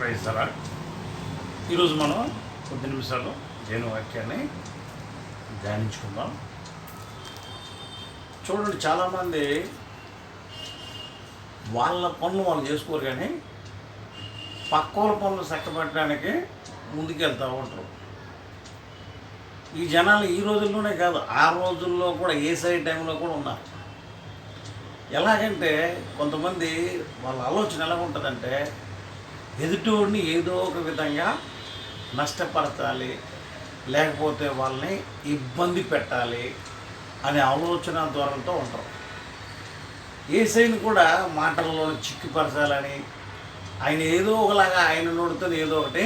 ప్రైస్తారా ఈరోజు మనం కొద్ది నిమిషాలు దేని వాక్యాన్ని ధ్యానించుకుందాం. చూడండి చాలామంది వాళ్ళ పనులు వాళ్ళు చేసుకోరు కానీ పక్కోళ్ళ పనులు చక్కబెట్టడానికి ముందుకెళ్తూ ఉంటారు. ఈ జనాలు ఈ రోజుల్లోనే కాదు ఆ రోజుల్లో కూడా ఏ సైడ్ టైంలో కూడా ఉన్నారు. ఎలాగంటే కొంతమంది వాళ్ళ ఆలోచన ఎలా ఉంటుందంటే ఎదుటివాడిని ఏదో ఒక విధంగా నష్టపరచాలి లేకపోతే వాళ్ళని ఇబ్బంది పెట్టాలి అనే ఆలోచన ధోరణితో ఉంటారు ఏసైని కూడా మాటల్లో చిక్కిపరచాలని ఆయన ఏదో ఒకలాగా ఆయన నోడుతో ఏదో ఒకటి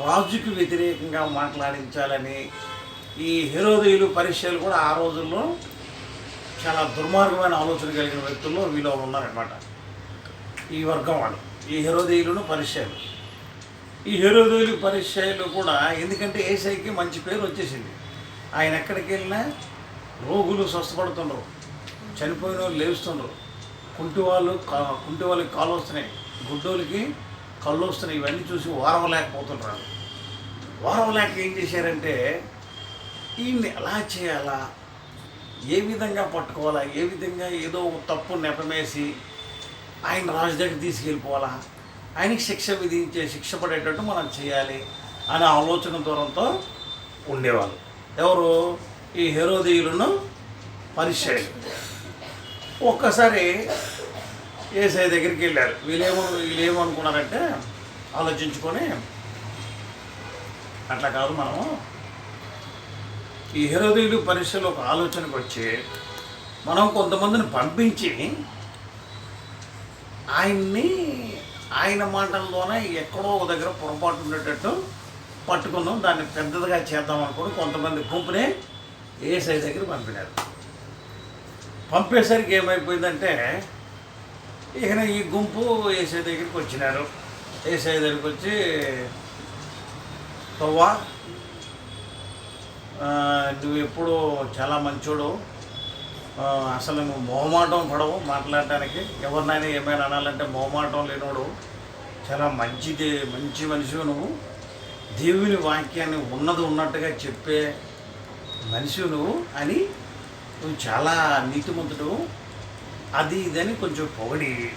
రాజుకి వ్యతిరేకంగా మాట్లాడించాలని ఈ హెరోదయులు పరీక్షలు కూడా ఆ రోజుల్లో చాలా దుర్మార్గమైన ఆలోచన కలిగిన వ్యక్తుల్లో వీలో ఉన్నారనమాట ఈ వర్గం వాళ్ళు. ఈ హెరోదయులను పరిచయాలు ఈ హెరోదయులు పరిచయాలు కూడా ఎందుకంటే ఏసైకి మంచి పేరు వచ్చేసింది. ఆయన ఎక్కడికి వెళ్ళినా రోగులు స్వస్థపడుతుండ్రు. చనిపోయిన వాళ్ళు లేస్తుండ్రు. కుంటి వాళ్ళు కుంటి వాళ్ళకి కాళ్ళు వస్తున్నాయి. గుడ్డోళ్ళకి కళ్ళు వస్తున్నాయి. ఇవన్నీ చూసి వారవలేకపోతుంటారు వారవలేక ఏం చేశారంటే ఈయన్ని ఎలా చేయాలా? ఏ విధంగా పట్టుకోవాలా? ఏ విధంగా ఏదో తప్పు నెపమేసి ఆయన రాజు దగ్గర తీసుకెళ్ళిపోవాలా? ఆయనకి శిక్ష విధించే శిక్ష పడేటట్టు మనం చేయాలి అనే ఆలోచన దూరంతో ఉండేవాళ్ళు. ఎవరు? ఈ హెరోదీయులను పరిచయం. ఒక్కసారి ఏసఐ దగ్గరికి వెళ్ళారు. వీళ్ళేమో వీళ్ళేమనుకున్నారంటే ఆలోచించుకొని అట్లా కాదు మనము. ఈ హెరోదీయులు పరీక్షలో ఒక ఆలోచనకు వచ్చి మనం కొంతమందిని పంపించి ఆయన్ని ఆయన మాటల్లోనే ఎక్కడో ఒక దగ్గర పొరపాటు ఉండేటట్టు పట్టుకుందాం దాన్ని పెద్దదిగా చేద్దాం అనుకుని కొంతమంది గుంపుని ఏసఐ దగ్గర పంపినారు. పంపేసరికి ఏమైపోయిందంటే ఇక ఈ గుంపు ఏసఐ దగ్గరికి వచ్చినారు. ఏసఐ దగ్గరికి వచ్చి తవ్వా నువ్వు ఎప్పుడు చాలా మంచోడు అసలు మొహమాటం పడవు మాట్లాడటానికి. ఎవరినైనా ఏమైనా అనాలంటే మొహమాటం లేనోడు చాలా మంచిది మంచి మనిషి నువ్వు. దేవుని వాక్యాన్ని ఉన్నది ఉన్నట్టుగా చెప్పే మనిషి నువ్వు అని నువ్వు చాలా నీతిమంతుడు. అది ఇదని కొంచెం పొగడి.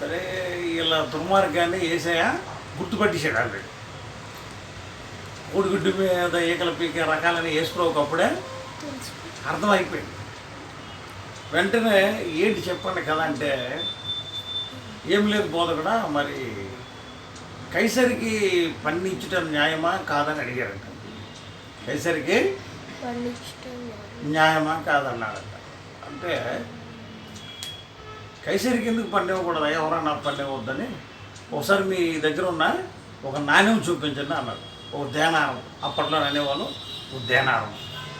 సరే ఇలా దుర్మార్గాన్ని వేసాయా గుర్తుపట్టేశాడు ఆల్రెడీ. కోడిగుడ్డు మీద ఈకల పీక రకాలని వేసుకోకప్పుడే అర్థమైపోయింది. వెంటనే ఏంటి చెప్పండి కదా అంటే ఏం లేదు బోధకుడా మరి కైసరికి పన్నించటం న్యాయమా కాదని అడిగారంట. కైసరికి న్యాయమా? కాదన్నాడంట అంటే కైసరికి ఎందుకు పన్నివ్వకూడదు ఎవరన్నా పన్నివ్వద్దని ఒకసారి మీ దగ్గర ఉన్న ఒక నాణ్యం చూపించండి అన్నారు. ఒక దేనారం అప్పట్లో అనేవాళ్ళు ఒక దేనారం.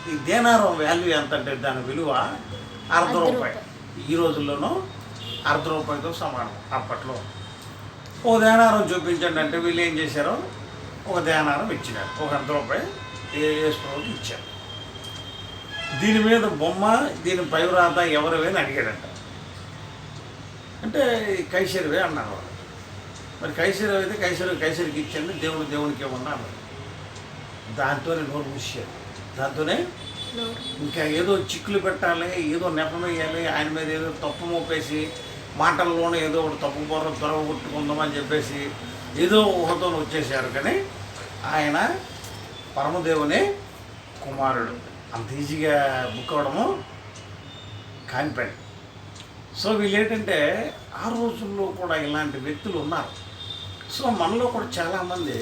ఈ దేనారం వాల్యూ ఎంత అంటే దాని విలువ అర్ధ రూపాయి. ఈ రోజుల్లోనూ అర్ధ రూపాయితో సమానం అప్పట్లో. ఓ దేనారం చూపించండి అంటే వీళ్ళు ఏం చేశారు? ఒక దేనారం ఇచ్చినారు. ఒక అర్ధ రూపాయి వేసుకోవడానికి ఇచ్చారు. దీని మీద బొమ్మ దీని పైవ్రాత ఎవరివే అని అడిగాడంట. అంటే కైసరివే అన్నారు వాళ్ళు. మరి కైసరి అయితే కైసరి కైసరికి ఇచ్చండి దేవుడు దేవునికి ఇవ్వమని అన్నారు. దాంతోనే నోరు మూసారు దాంతోనే ఇంకా ఏదో చిక్కులు పెట్టాలి ఏదో నెపమేయాలి ఆయన మీద ఏదో తప్పు మోపేసి మాటల్లోనే ఏదో ఒకటి తప్పు పొర త్వరవ కొట్టుకుందామని చెప్పేసి ఏదో ఊహతో వచ్చేసారు కానీ ఆయన పరమదేవుని కుమారుడు. అంత ఈజీగా బుక్ అవ్వడము కానిపని సో వీళ్ళు ఏంటంటే ఆ రోజుల్లో కూడా ఇలాంటి వ్యక్తులు ఉన్నారు. సో మనలో కూడా చాలామంది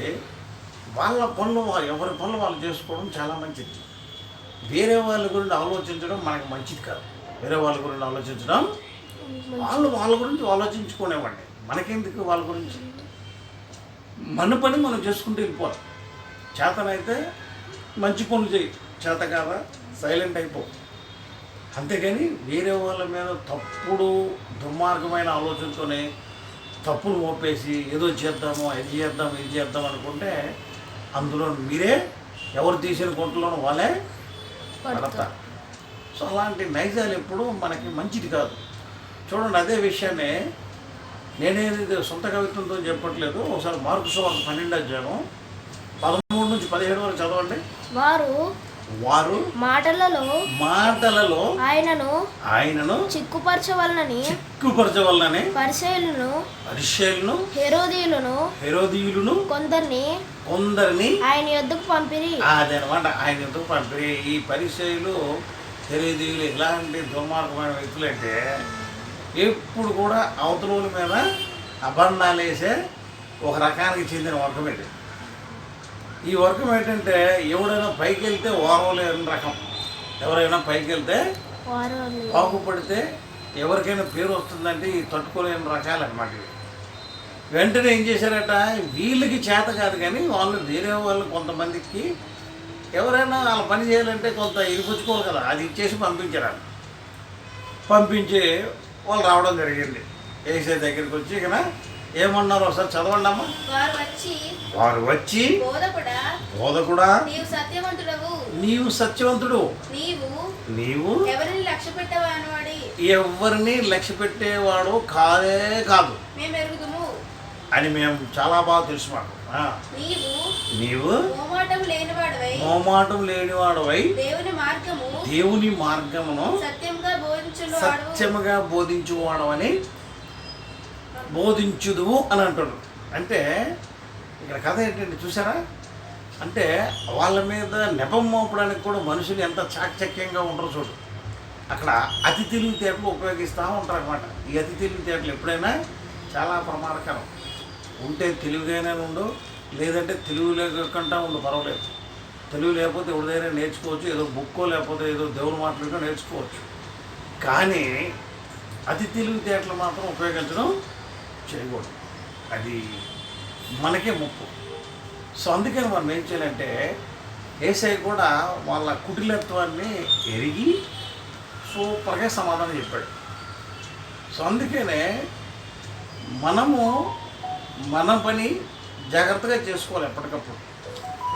వాళ్ళ పనులు వాళ్ళు ఎవరి పనులు వాళ్ళు చేసుకోవడం చాలా మంచిది. వేరే వాళ్ళ గురించి ఆలోచించడం మనకు మంచిది కాదు. వేరే వాళ్ళ గురించి ఆలోచించడం వాళ్ళు వాళ్ళ గురించి ఆలోచించుకునేవాడిని. మనకెందుకు వాళ్ళ గురించి? మన పని మనం చేసుకుంటూ వెళ్ళిపోవాలి చేతనైతే మంచి పనులు చేయి. చేత కాదా? సైలెంట్ అయిపో. అంతేగాని వేరే వాళ్ళ మీద తప్పుడు దుర్మార్గమైన ఆలోచనతోనే తప్పులు మోపేసి ఏదో చేద్దాము అది చేద్దాం ఇది చేద్దాం అనుకుంటే అందులో మీరే ఎవరు తీసిన గుంటలోనూ వాళ్ళే పడతారు సో అలాంటి నైజాలు ఎప్పుడు మనకి మంచిది కాదు. చూడండి అదే విషయాన్ని నేనేది సొంత కవిత్వంతో చెప్పట్లేదు. ఒకసారి మార్కు సువార్త పన్నెండు అధ్యాయం పదమూడు నుంచి పదిహేడు వరకు చదవండి. వారు వారు మాటలలో మాటలలో ఆయనను ఆయనను చిక్కుపరచవలనని చిక్కుపరచవలనని పరిశైలను పరిశీలను హెరోదీయులను హెరోదీయులను కొందరిని కొందరిని ఆయన యొద్దకు పంపిరి. అదనమాట ఆయన ఎందుకు పంపిణీ ఈ పరిచయులు హెరోదీయులు ఇలాంటి దుర్మార్గమైన వ్యక్తులంటే ఎప్పుడు కూడా అవతల మీద అబండాలు వేసే ఒక రకానికి చెందిన వర్గం ఇది. ఈ వర్గం ఏంటంటే ఎవడైనా పైకి వెళ్తే ఓరవలేని రకం. ఎవరైనా పైకి వెళ్తే బాగుపడితే ఎవరికైనా పేరు వస్తుందంటే ఈ తట్టుకోలేని రకాలు అనమాట ఇవి. వెంటనే ఏం చేశారట? వీళ్ళకి చేత కాదు కానీ వాళ్ళు వేరే వాళ్ళు కొంతమందికి ఎవరైనా వాళ్ళ పని చేయాలంటే కొంత ఇరిపుచ్చుకోవాలి కదా అది ఇచ్చేసి పంపించారు పంపించి వాళ్ళు రావడం జరిగింది. ఏసే దగ్గరికి వచ్చి ఇక ఏమన్నారు ఒకసారి చదవండి అమ్మా. వారు వచ్చి వారు వచ్చి బోధకుడా నీవు సత్యవంతుడవు. నీవు సత్యవంతుడు. నీవు నీవు ఎవరిని లక్ష్య పెట్టేవాడు కాదే. కాదు అని మేము చాలా బాగా తెలుసు మాకు. నీవు మోమాటం లేనివాడవై. దేవుని మార్గము దేవుని మార్గమును సత్యముగా బోధించువాడవని బోధించుదువు అని అంటాడు. అంటే ఇక్కడ కథ ఏంటంటే చూసారా అంటే వాళ్ళ మీద నెపం మోపడానికి కూడా మనుషులు ఎంత చాకచక్యంగా ఉంటారో చూడు. అక్కడ అతి తెలివితేటలు ఉపయోగిస్తూ ఉంటారు అనమాట ఈ అతి తెలివితేటలు ఎప్పుడైనా చాలా ప్రమాదకరం. ఉంటే తెలివిగానే ఉండు లేదంటే తెలుగు లేకుండా ఉండు పర్వాలేదు. తెలుగు లేకపోతే ఎవరిదైనా నేర్చుకోవచ్చు ఏదో బుక్కో లేకపోతే ఏదో దేవుని మాట్లాడుకో నేర్చుకోవచ్చు. కానీ అతి తెలివితేటలు మాత్రం ఉపయోగించడం చేయకూడదు. అది మనకే ముప్పు. సో అందుకని మనం ఏం చేయాలంటే ఏసై కూడా వాళ్ళ కుటిలత్వాన్ని ఎరిగి సూపర్గా సమాధానం చెప్పాడు. సో అందుకనే మనము మన పని జాగ్రత్తగా చేసుకోవాలి ఎప్పటికప్పుడు.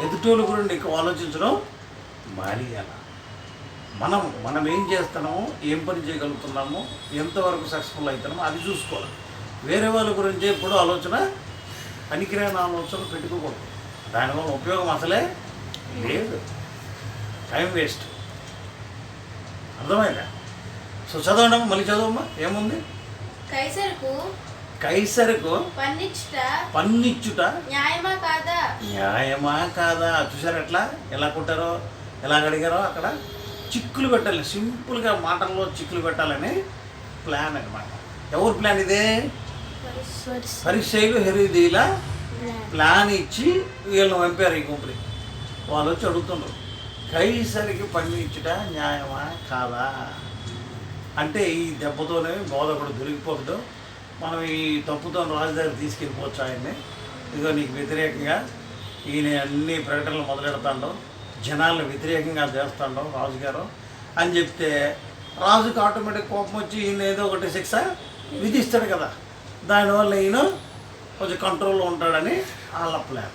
ఎదుటోళ్ళ గురించి ఎక్కువ ఆలోచించడం మానేయాల. మనం మనం ఏం చేస్తున్నామో ఏం పని చేయగలుగుతున్నామో ఎంతవరకు సక్సెస్ఫుల్ అవుతున్నామో అది చూసుకోవాలి. వేరే వాళ్ళ గురించి ఎప్పుడు ఆలోచన పనికిరాని ఆలోచన పెట్టుకోకూడదు. దానివల్ల ఉపయోగం అసలే లేదు. Time waste. అర్థమైందా? సో చదవండి మళ్ళీ చదవమ్మా? ఏముంది? కైసరుకు కైసరకు పన్నిచ్చుట. పన్నిచ్చుట. న్యాయమా కాదా? న్యాయమా కాదా? చూసారు ఎట్లా? ఎలా కొట్టారో? ఎలా అడిగారో అక్కడ? చిక్కులు పెట్టాలి. సింపుల్గా మాటల్లో చిక్కులు పెట్టాలని ప్లాన్ అన్నమాట. ఎవరు ప్లాన్ ఇదే? పరిచయలు హెరీదీల ప్లాన్ ఇచ్చి వీళ్ళని పంపారు ఈ గుంపుని వాళ్ళు వచ్చి అడుగుతున్నారు కైసరికి ఇచ్చుట న్యాయమా కాదా? అంటే ఈ దెబ్బతోనే బోధకుడు దొరికిపోవద్దు మనం ఈ తప్పుతో రాజధాని తీసుకెళ్ళిపోవచ్చు ఆయన్ని. ఇదిగో నీకు వ్యతిరేకంగా ఈయన అన్ని ప్రకటనలు మొదలెడతాడు జనాలను వ్యతిరేకంగా చేస్తాడు రాజుగారు. అని చెప్తే రాజుకి ఆటోమేటిక్ కోపం వచ్చి ఈయన ఏదో ఒకటి శిక్ష విధిస్తాడు కదా. దానివల్ల ఈయన కొంచెం కంట్రోల్లో ఉంటాడని వాళ్ళ ప్లాన్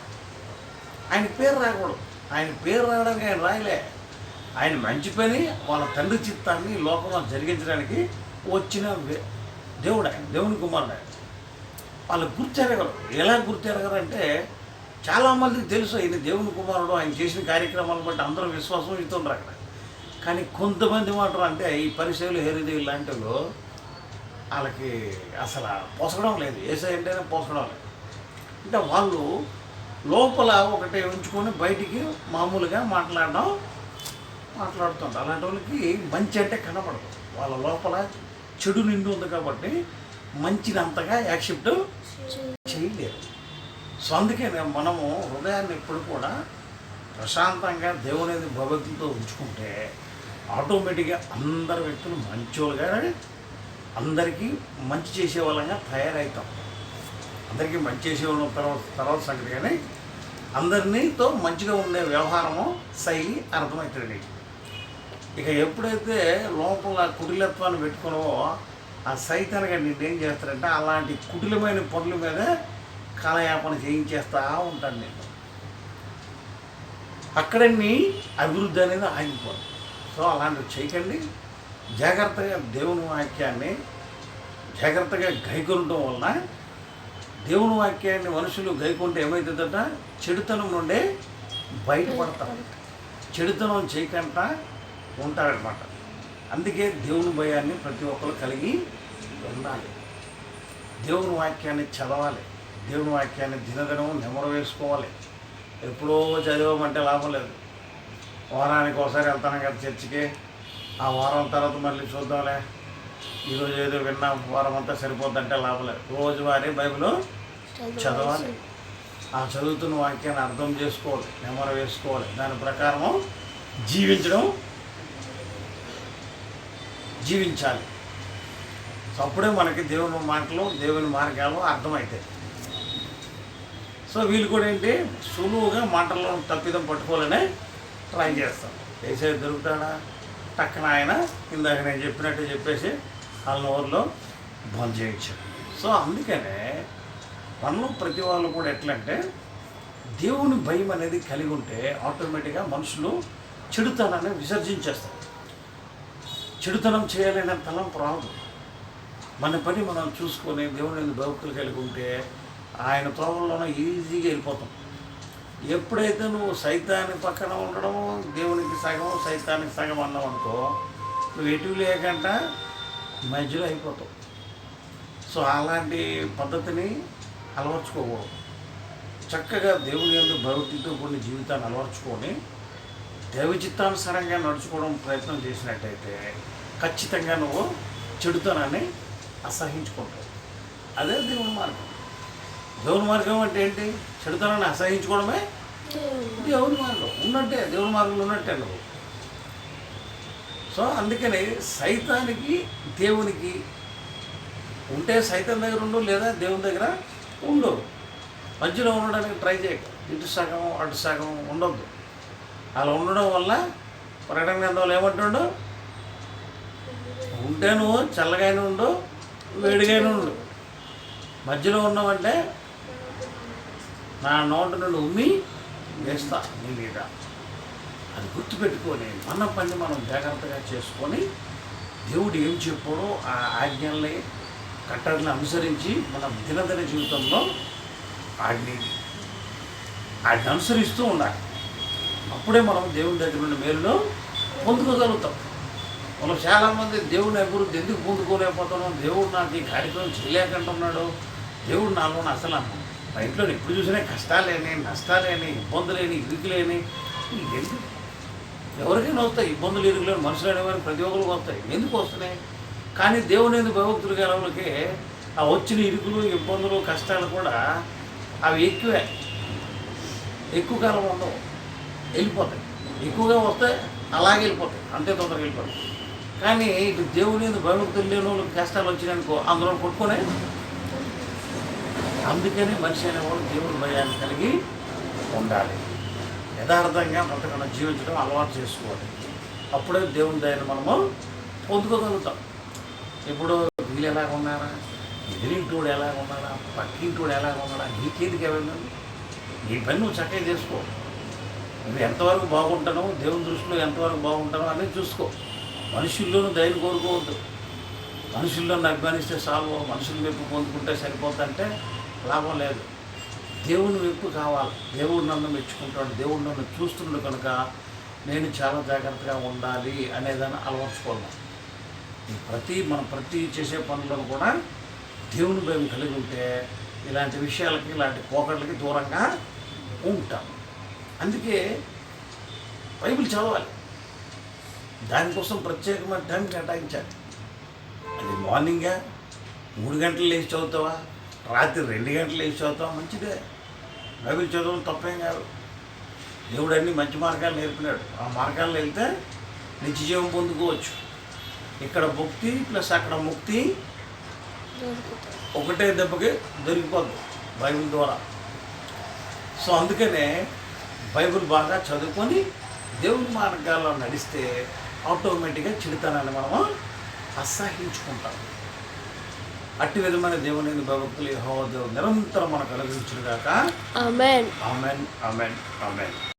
ఆయన పేరు రాకూడదు ఆయన పేరు రావడానికి ఆయన రాయలే. ఆయన మంచి పని వాళ్ళ తండ్రి చిత్తాన్ని లోకంలో జరిగించడానికి వచ్చిన దేవుడు ఆయన దేవుని కుమారుడు. ఆయన వాళ్ళు గుర్తెరగరు. ఎలా గుర్తెరగరంటే చాలామందికి తెలుసు ఈయన దేవుని కుమారుడు ఆయన చేసిన కార్యక్రమాలను బట్టి అందరూ విశ్వాసం ఇస్తుండ్రు అక్కడ. కానీ కొంతమంది మాత్రం అంటే ఈ పరిచయలు హెరిదేవి లాంటి వాళ్ళు వాళ్ళకి అసలు పోసడం లేదు. ఏసై అంటేనే పోసడం లేదు. అంటే వాళ్ళు లోపల ఒకటి ఉంచుకొని బయటికి మామూలుగా మాట్లాడడం మాట్లాడుతుంటారు. అలాంటి వాళ్ళకి మంచి అంటే కనపడదు. వాళ్ళ లోపల చెడు నిండి ఉంది కాబట్టి మంచిని అంతగా యాక్సెప్ట్ చేయలేరు. సో అందుకే మనము హృదయాన్ని ఎప్పుడు కూడా ప్రశాంతంగా దేవుని భగవద్గీతతో ఉంచుకుంటే ఆటోమేటిక్గా అందరి వ్యక్తులు మంచోళ్ళుగా అందరికీ మంచి చేసే వాళ్ళంగా తయారవుతాం అందరికీ మంచి చేసేవాళ్ళం తర్వాత తర్వాత సంగతి కానీ అందరినీతో మంచిగా ఉండే వ్యవహారము శైలి అర్థమవుతుంది ఇక ఎప్పుడైతే లోపల కుటిలత్వాన్ని పెట్టుకున్నావో ఆ సైతానికి నిన్నేం చేస్తారంటే అలాంటి కుటిలమైన పనుల మీద కాలయాపన చేయించేస్తా ఉంటాను నేను. అక్కడన్నీ అభివృద్ధి అనేది ఆగిపోదు. సో అలాంటివి చేయకండి. జాగ్రత్తగా దేవుని వాక్యాన్ని జాగ్రత్తగా గైకొనడం వలన దేవుని వాక్యాన్ని మనుషులు గైకుంటే ఏమవుతుందట చెడుతనం నుండే బయటపడతారు. చెడుతనం చేయకుండా ఉంటారనమాట అందుకే దేవుని భయాన్ని ప్రతి ఒక్కరు కలిగి ఉండాలి. దేవుని వాక్యాన్ని చదవాలి. దేవుని వాక్యాన్ని దినదినం నెమరు వేసుకోవాలి. ఎప్పుడో చదివామంటే లాభం లేదు. వారానికి ఒకసారి వెళ్తాను కదా చర్చికి. ఆ వారం తర్వాత మళ్ళీ చూద్దాంలే. ఈరోజు ఏదో విన్నాం వారం అంతా సరిపోద్దంటే లాభం లేదు. రోజువారీ బైబిల్ చదవాలి. ఆ చదువుతున్న వాక్యాన్ని అర్థం చేసుకోవాలి నెమరు వేసుకోవాలి. దాని ప్రకారము జీవించడం జీవించాలి. సో అప్పుడే మనకి దేవుని మాటలు దేవుని మార్గాలు అర్థమవుతాయి సో వీళ్ళు కూడా ఏంటి? సులువుగా మాటల్లో తప్పిదం పట్టుకోవాలనే ట్రై చేస్తాం ఏసే దొరుకుతాడా? టక్కన ఆయన ఇందాక నేను చెప్పినట్టు చెప్పేసి వాళ్ళ ఊరిలో బంద్ చేయొచ్చు సో అందుకనే మనలో ప్రతి వాళ్ళు కూడా ఎట్లంటే దేవుని భయం అనేది కలిగి ఉంటే ఆటోమేటిక్గా మనుషులు చెడుతనాన్ని విసర్జించేస్తారు. చెడుతనం చేయాలనే తలంపు రాదు. మన పని మనం చూసుకొని దేవుని భక్తులు కలిగి ఉంటే ఆయన త్రోవల్లోనే ఈజీగా వెళ్ళిపోతాం. ఎప్పుడైతే నువ్వు సైతాన్ని పక్కన ఉండడం దేవునికి సగం సైతానికి సగం అన్నావు అనుకో నువ్వు ఎటు లేకుండా మధ్యలో అయిపోతావు. సో అలాంటి పద్ధతిని అలవర్చుకోకూడదు. చక్కగా దేవుని ఎందుకు భక్తితో కొన్ని జీవితాన్ని అలవర్చుకొని దైవచిత్తానుసారంగా నడుచుకోవడం ప్రయత్నం చేసినట్టయితే ఖచ్చితంగా నువ్వు చెడుతనాన్ని అసహించుకుంటావు. అదే దేవుని మార్గం. దేవుని మార్గం అంటే ఏంటి? చెడుతనాన్ని అసహించుకోవడమే దేవుని మార్గం. ఉన్నట్టే దేవుని మార్గంలో ఉన్నట్టే నువ్వు. సో అందుకని సైతానికి దేవునికి ఉంటే సైతం దగ్గర ఉండు లేదా దేవుని దగ్గర ఉండు. మధ్యలో ఉండడానికి ట్రై చేయక. ఇటు సగం అటు సగం ఉండొద్దు. అలా ఉండడం వల్ల ప్రకటన గ్రంథంలో ఏమంటుండు? ఉంటే నువ్వు చల్లగానే ఉండు వేడిగానే ఉండు. మధ్యలో ఉన్నావంటే నా నోటి నుండి ఉమ్మి వేస్తా నీ మీద. అది గుర్తుపెట్టుకొని మన పని మనం జాగ్రత్తగా చేసుకొని దేవుడు ఏం చెప్పాడో ఆ ఆజ్ఞల్ని కట్టడని అనుసరించి మన దినదిన జీవితంలో వాటిని వాటిని అనుసరిస్తూ ఉండాలి. అప్పుడే మనం దేవుని దగ్గర ఉన్న మేలులో పొందుకోగలుగుతాం. మనం చాలామంది దేవుని అభివృద్ధి ఎందుకు పొందుకోలేకపోతున్నాం? దేవుడు నాకు ఈ కార్యక్రమం చేయలేకంటున్నాడు. దేవుడు నాలో అసలు అమ్మ మా ఇంట్లో ఎప్పుడు చూసినా కష్టాలేని నష్టాలేని ఇబ్బందులేని ఇరుకులేని. ఎందుకు? ఎవరికైనా వస్తాయి ఇబ్బందులు ఇరుగులేని మనుషులు అనేవారు ప్రతి ఒక్కరికి వస్తాయి. ఎందుకు వస్తున్నాయి? కానీ దేవుని ఎందుకు భయభక్తులు గలవులకి ఆ వచ్చిన ఇరుకులు ఇబ్బందులు కష్టాలు కూడా అవి ఎక్కువే. ఎక్కువ కాలం ఉండవు. వెళ్ళిపోతాయి. ఎక్కువగా వస్తే అలాగే వెళ్ళిపోతాయి. అంతే తొందరగా వెళ్ళిపోతాయి. కానీ ఇటు దేవుని భయభక్తులు లేని వాళ్ళకి కష్టాలు వచ్చినాయనుకో అందులో కొట్టుకునే అందుకని మనిషి అనేవాడు దేవుని భయాన్ని కలిగి ఉండాలి. యథార్థంగా బ్రతకడం జీవించడం అలవాటు చేసుకోవాలి. అప్పుడే దేవుని దయని మనము పొందుకోగలుగుతాం. ఇప్పుడు వీళ్ళు ఎలాగ ఉన్నారా? ఎదిరింటోడు ఎలాగ ఉన్నాడా? పక్కింటోడు ఎలాగ ఉన్నాడా? నీకేందుకు ఏమైందండి నీ పని నువ్వు చక్కగా చేసుకోవాలి నువ్వు ఎంతవరకు బాగుంటానో దేవుని దృష్టిలో ఎంతవరకు బాగుంటానో అనేది చూసుకో. మనుషుల్లోనూ ధైర్యం కోరుకోవద్దు. మనుషుల్లోనూ అభిమానిస్తే చాలు మనుషుల మెప్పు పొందుకుంటే సరిపోతుందంటే లాభం లేదు. దేవుని మెప్పు కావాలి. దేవుడు నన్ను మెచ్చుకుంటాడు దేవుడు నన్ను చూస్తుండు కనుక నేను చాలా జాగ్రత్తగా ఉండాలి అనేదాన్ని అలవర్చుకోవాలి. ప్రతి మనం ప్రతి చేసే పనులను కూడా దేవుని భయం కలిగి ఉంటే ఇలాంటి విషయాలకి ఇలాంటి పోకట్లకి దూరంగా ఉంటాం. అందుకే బైబిల్ చదవాలి. దానికోసం ప్రత్యేకమైన టైం కేటాయించాలి. అది మార్నింగా మూడు గంటలు లేచి చదువుతావా? రాత్రి రెండు గంటలు లేచి చదువుతావా? మంచిదే. బైబిల్ చదవడం తప్పేం కాదు. దేవుడు అన్ని మంచి మార్గాలు నేర్పినాడు. ఆ మార్గాల్లో వెళ్తే నిత్య జీవం పొందుకోవచ్చు. ఇక్కడ ముక్తి ప్లస్ అక్కడ ముక్తి ఒకటే దెబ్బకి దొరికిపోద్ది బైబిల్ ద్వారా. సో అందుకనే బైబిల్ బాగా చదువుకొని దేవుని మార్గాల్లో నడిస్తే ఆటోమేటిక్గా చిడితనాన్ని మనము అసహించుకుంటాం. అట్టి విధమైన దేవుని భక్తులు యెహోవా దేవుడు నిరంతరం మనకు అనుగ్రహించుగాక ఆమెన్. Amen amen amen.